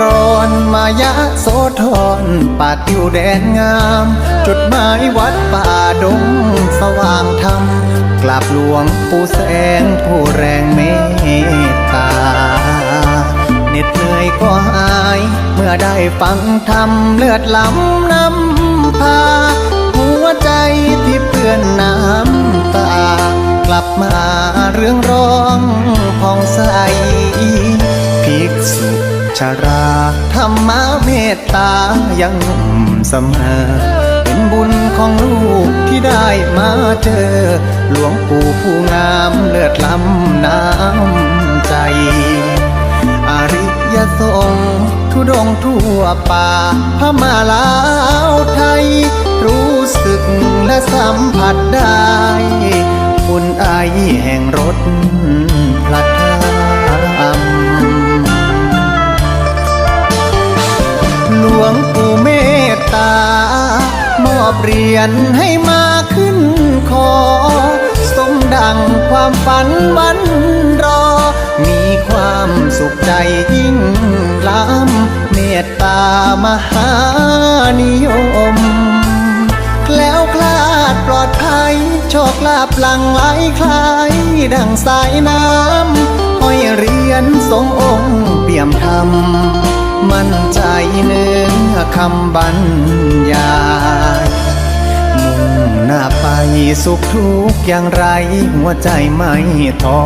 ร้อนมายะโสธรป่าติวแดนงาม จุดหมายวัดป่าดงสว่างธรรมกราบหลวงปู่แสงผู้แรงเมตตาเหน็ดเหนื่อยก็หาย เมื่อได้ฟังธรรมเลือดล้ำนำพา หัวใจที่เปื้อนน้ำตา กลับมาเรื่องร้องผ่องใส ราธรรมะเมตตายังหนุ่มเสมอ เป็นบุญของลูกที่ได้มาเจอ หลวงปู่ผู้งามเลือดล้ำน้ำใจอริยสงฆ์ทุดงทั่วป่าพมาลาวไทย รู้สึกและสัมผัสได้อุ่นไอแห่งรถ เรียญให้มาขึ้นคอ สมดังความฝันวันรอ มีความสุขใจยิ่งล้ำเมตตามหานิยมแคล้วคลาดปลอดภัยโชคลาภหลังไหลคลายดังสายน้ำห้อยเรียญทรงองค์เปี่ยมธรรมมั่นใจเนื้อคำบรรยาย สุขทุกข์อย่างไร หัวใจไม่ท้อ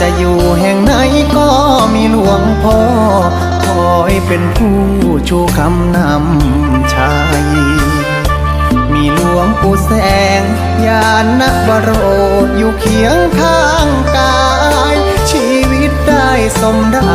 จะอยู่แห่งไหนก็มีหลวงพ่อคอยเป็นผู้ชูคำนำชัยมีหลวงปู่แสงยานบรดอยู่เคียงข้างกาย ชีวิตได้สมดัง